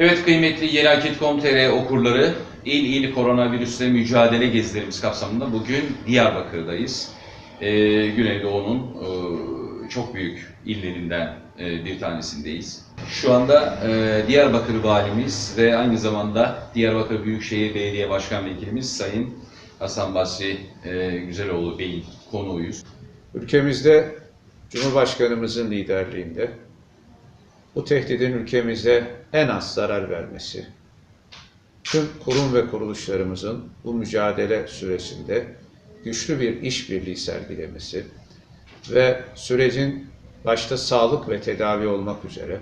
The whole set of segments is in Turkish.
Evet kıymetli Yelaket.com.tr okurları, il il koronavirüsle mücadele gezilerimiz kapsamında bugün Diyarbakır'dayız. Ee, Güneydoğu'nun e, çok büyük illerinden e, bir tanesindeyiz. Şu anda e, Diyarbakır Valimiz ve aynı zamanda Diyarbakır Büyükşehir Belediye Başkan Vekilimiz Sayın Hasan Basri e, Güzeloğlu Bey'in konuğuyuz. Ülkemizde Cumhurbaşkanımızın liderliğinde bu tehdidin ülkemize en az zarar vermesi, tüm kurum ve kuruluşlarımızın bu mücadele süresinde güçlü bir işbirliği sergilemesi ve sürecin başta sağlık ve tedavi olmak üzere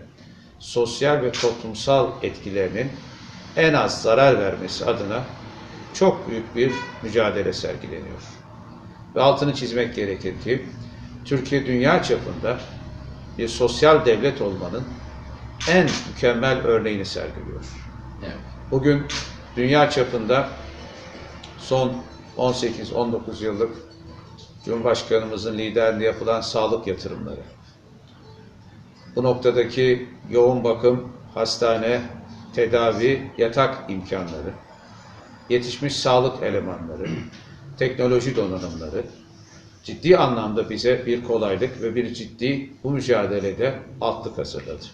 sosyal ve toplumsal etkilerinin en az zarar vermesi adına çok büyük bir mücadele sergileniyor. Ve altını çizmek gerekir ki Türkiye dünya çapında bir sosyal devlet olmanın en mükemmel örneğini sergiliyor. Evet. Bugün dünya çapında son 18-19 yıllık Cumhurbaşkanımızın liderliğinde yapılan sağlık yatırımları, bu noktadaki yoğun bakım, hastane, tedavi, yatak imkanları, yetişmiş sağlık elemanları, teknoloji donanımları ciddi anlamda bize bir kolaylık ve bir ciddi bu mücadelede altlık hazırladı.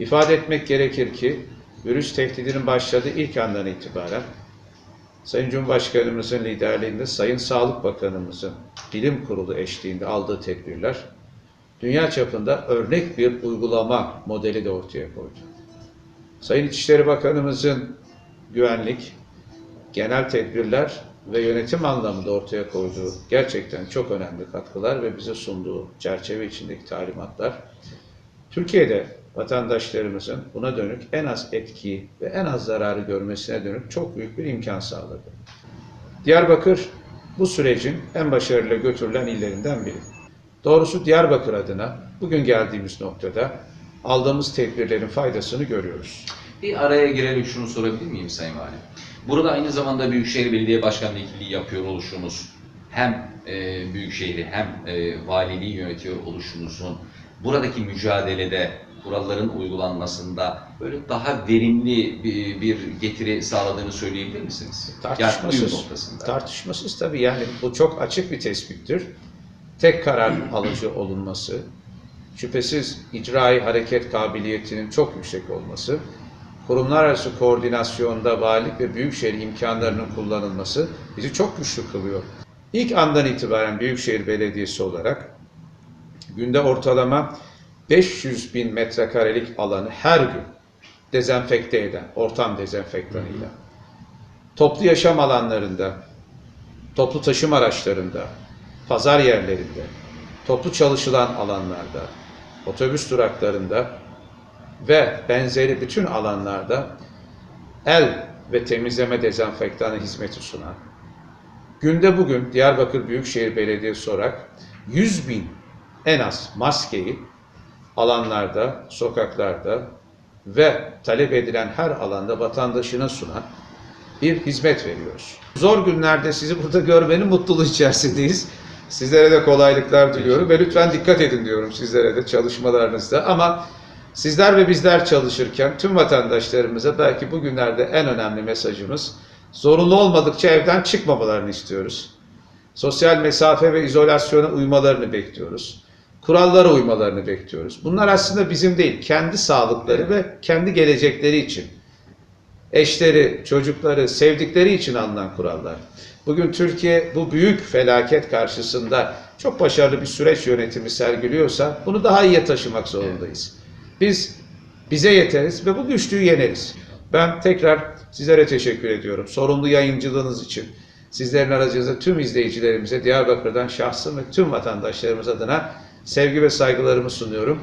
İfade etmek gerekir ki virüs tehdidinin başladığı ilk andan itibaren Sayın Cumhurbaşkanımızın liderliğinde Sayın Sağlık Bakanımızın bilim kurulu eşliğinde aldığı tedbirler dünya çapında örnek bir uygulama modeli de ortaya koydu. Sayın İçişleri Bakanımızın güvenlik, genel tedbirler ve yönetim anlamında ortaya koyduğu gerçekten çok önemli katkılar ve bize sunduğu çerçeve içindeki talimatlar Türkiye'de vatandaşlarımızın buna dönük en az etkiyi ve en az zararı görmesine dönük çok büyük bir imkan sağladı. Diyarbakır bu sürecin en başarılı götürülen illerinden biri. Doğrusu Diyarbakır adına bugün geldiğimiz noktada aldığımız tedbirlerin faydasını görüyoruz. Bir araya girerek şunu sorabilir miyim Sayın Valim? Burada aynı zamanda Büyükşehir Belediye Başkan Vekilliği yapıyor oluşumuz hem e, Büyükşehir'i hem e, valiliği yönetiyor oluşumuzun buradaki mücadelede kuralların uygulanmasında böyle daha verimli bir, bir getiri sağladığını söyleyebilir misiniz? Tartışmasız, tartışmasız tabii yani bu çok açık bir tespittir. Tek karar alıcı olunması, şüphesiz icrai hareket kabiliyetinin çok yüksek olması, kurumlar arası koordinasyonda valilik ve büyükşehir imkanlarının kullanılması bizi çok güçlü kılıyor. İlk andan itibaren Büyükşehir Belediyesi olarak günde ortalama 500 bin metrekarelik alanı her gün dezenfekte eden, ortam dezenfektanıyla, toplu yaşam alanlarında, toplu taşım araçlarında, pazar yerlerinde, toplu çalışılan alanlarda, otobüs duraklarında ve benzeri bütün alanlarda el ve temizleme dezenfektanı hizmeti sunan, günde bugün Diyarbakır Büyükşehir Belediyesi olarak 100 bin en az maskeyi alanlarda, sokaklarda ve talep edilen her alanda vatandaşına sunan bir hizmet veriyoruz. Zor günlerde sizi burada görmenin mutluluğu içerisindeyiz. Sizlere de kolaylıklar diliyorum ve lütfen dikkat edin diyorum sizlere de çalışmalarınızda. Ama sizler ve bizler çalışırken tüm vatandaşlarımıza belki bugünlerde en önemli mesajımız zorunlu olmadıkça evden çıkmamalarını istiyoruz. Sosyal mesafe ve izolasyona uymalarını bekliyoruz. Kurallara uymalarını bekliyoruz. Bunlar aslında bizim değil, kendi sağlıkları ve kendi gelecekleri için eşleri, çocukları, sevdikleri için alınan kurallar. Bugün Türkiye bu büyük felaket karşısında çok başarılı bir süreç yönetimi sergiliyorsa bunu daha iyiye taşımak zorundayız. Biz bize yeteriz ve bu güçlüğü yeneriz. Ben tekrar sizlere teşekkür ediyorum. Sorumlu yayıncılığınız için. Sizlerin aracınızda tüm izleyicilerimize Diyarbakır'dan şahsım ve tüm vatandaşlarımız adına sevgi ve saygılarımı sunuyorum.